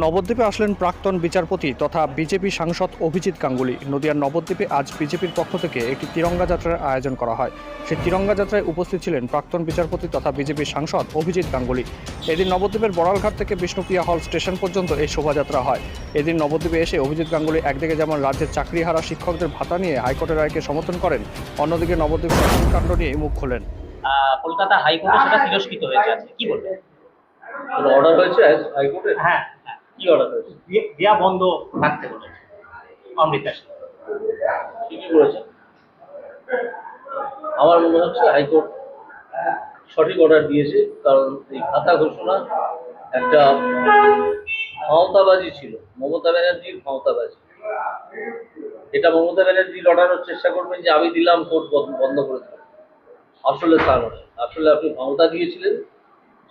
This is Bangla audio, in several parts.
নবদ্বীপে আসলেন প্রাক্তন বিচারপতি তথা বিজেপি সাংসদ অভিজিৎ গাঙ্গুলি। নদিয়ার নবদ্বীপে আজ বিজেপির পক্ষ থেকে একটি তিরঙ্গা যাত্রার আয়োজন করা হয়। সেই তিরঙ্গা যাত্রায় উপস্থিত ছিলেন প্রাক্তন বিচারপতি তথা বিজেপির সাংসদ অভিজিৎ গাঙ্গুলি। এদিন নবদ্বীপের বড়ালঘাট থেকে বিষ্ণুপ্রিয়া হল স্টেশন পর্যন্ত এই শোভাযাত্রা হয়। এদিন নবদ্বীপে এসে অভিজিৎ গাঙ্গুলি একদিকে যেমন রাজ্যের চাকরিহারা শিক্ষকদের ভাতা নিয়ে হাইকোর্টের রায়কে সমর্থন করেন অন্যদিকে নবদ্বীপ কাণ্ড নিয়ে মুখ খোলেন। কলকাতা হাইকোর্টে সেটা তিরস্কৃত হয়েছে কি বলবেন? অর্ডার হয়েছে হাইকোর্টে? হ্যাঁ হ্যাঁ। কি অর্ডার হয়েছে দিয়ে- বন্ধ রাখতে বলেছে। অমৃতা করেছে? আমার মনে হচ্ছে হাইকোর্ট সঠিক অর্ডার দিয়েছে কারণ এই খাতা ঘোষণা একটা ক্ষমতাবাজি ছিল। মমতা ব্যানার্জির ক্ষমতাবাজি। এটা মমতা ব্যানার্জি লটানোর চেষ্টা করবেন যে আমি দিলাম কোর্ট বন্ধ করে দিলাম। আসলে তা নয়। আসলে আপনি ক্ষমতা দিয়েছিলেন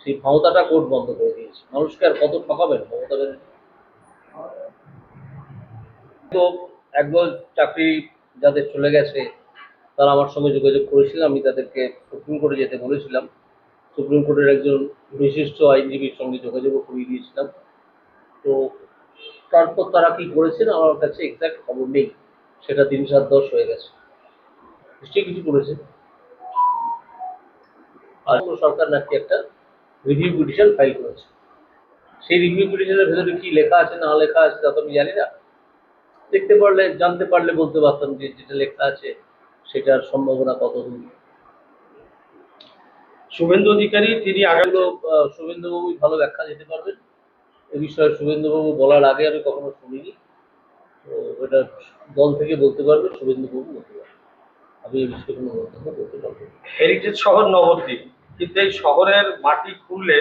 সেই ক্ষমতাটা কোর্ট বন্ধ করে দিয়েছে। মানুষকে আর কত ঠকাবেন মমতা ব্যানার্জি তো একদল চাকরি যাদের চলে গেছে, তারা আমার সঙ্গে যোগাযোগ করেছিল আমি তাদেরকে সুপ্রিম কোর্টে যেতে বলেছিলাম। সুপ্রিম কোর্টের একজন বিশিষ্ট আইনজীবীর সঙ্গে যোগাযোগও করিয়ে দিয়েছিলাম। তো তারপর তারা কি করেছেন? আমার কাছে এক্সাক্ট খবর নেই। সেটা তিন সাত দশ হয়ে গেছে। নিশ্চয়ই কিছু করেছে। আর সরকার নাকি একটা রিভিউ পিটিশন ফাইল করেছে। সেই রিভিউ পিটিশনের ভেতরে কি লেখা আছে, না লেখা আছে, তা তো আমি জানি না। দেখতে পারলে, জানতে পারলে বলতে পারতাম যে যেটা লেখা আছে, সেটার সম্ভাবনা কত দূর। শুভেন্দু অধিকারী, তিনি আগামী শুভেন্দুবাবুই ভালো ব্যাখ্যা দিতে পারবেন। এ বিষয়ে শুভেন্দুবাবু বলার আগে আমি কখনো শুনিনি। তো এটা দল থেকে বলতে পারবে শুভেন্দুবাবু বলতে পারবে আমি এই বিষয়ে কোনো মন্তব্য করতে পারব। হেরিটেজ শহর নবদ্বীপ। কিন্তু এই শহরের মাটি খুললে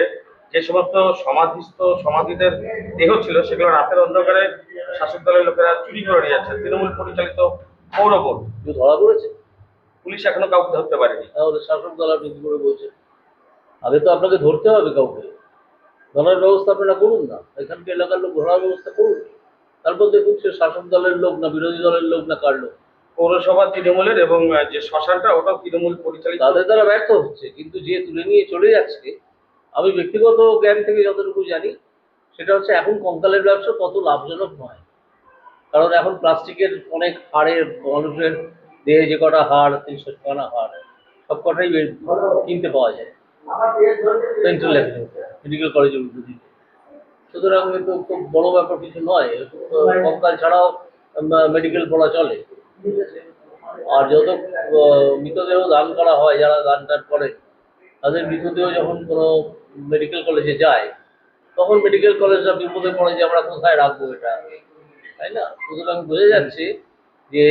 যে সমস্ত সমাধিস্থ সমাধিদের দেহ ছিল সেগুলো রাতের অন্ধকারে শাসক দলের লোকেরা চুরি করে নিয়ে যাচ্ছে। তৃণমূল পরিচালিত পৌর ধরা পড়েছে? পুলিশ এখনও কাউকে ধরতে পারেনি। তাহলে শাসক দল আপনি করে বলছেন আগে তো আপনাকে ধরতে হবে কাউকে। ধরার ব্যবস্থা আপনারা করুন না। এখানকার এলাকার লোক ধরার ব্যবস্থা করুন তারপর দেখুন সে শাসক দলের লোক না বিরোধী দলের লোক না কার লোক। পৌরসভা তৃণমূলের এবং যে শ্মশানটা, ওটাও তৃণমূল পরিচালিত তাদের দ্বারা ব্যর্থ হচ্ছে। কিন্তু যে তুলে নিয়ে চলে যাচ্ছে, আমি ব্যক্তিগত জ্ঞান থেকে যতটুকু জানি, সেটা হচ্ছে এখন কঙ্কালের ব্যবসা তত লাভজনক নয়। কারণ এখন প্লাস্টিকের অনেক হাড়ের মানুষের দেহে যে কটা হাড় তিনশো টানা হাড়, সব কটাই কিনতে পাওয়া যায়। সেন্ট্রাল মেডিকেল কলেজের দিকে সুতরাং কিন্তু খুব বড় ব্যাপার কিছু নয়। কঙ্কাল ছাড়াও মেডিকেল পড়া চলে। আর যত মৃতদেহ দান করা হয়, যারা দান টান করে, তাদের মৃতদেহ যখন কোনো মেডিকেল কলেজে যায়, তখন মেডিকেল কলেজরা বিপদে পড়ে যে আমরা কোথায় রাখব এটা তাই না? সুতরাং বোঝা যাচ্ছে যে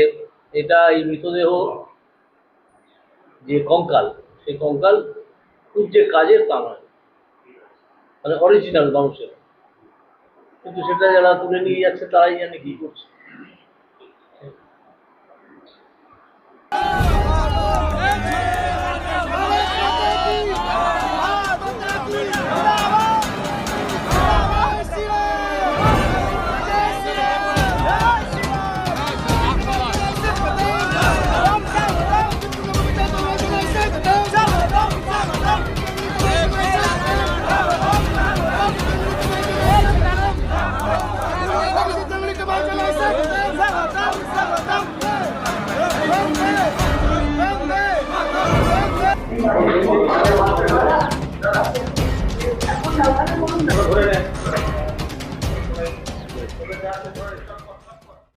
এটা এই মৃতদেহ যে কঙ্কাল, সেই কঙ্কাল খুব যে কাজের তা নয় মানে অরিজিনাল মানুষের। কিন্তু সেটা যারা তুলে নিয়ে যাচ্ছে, তারাই জানে কি করছে।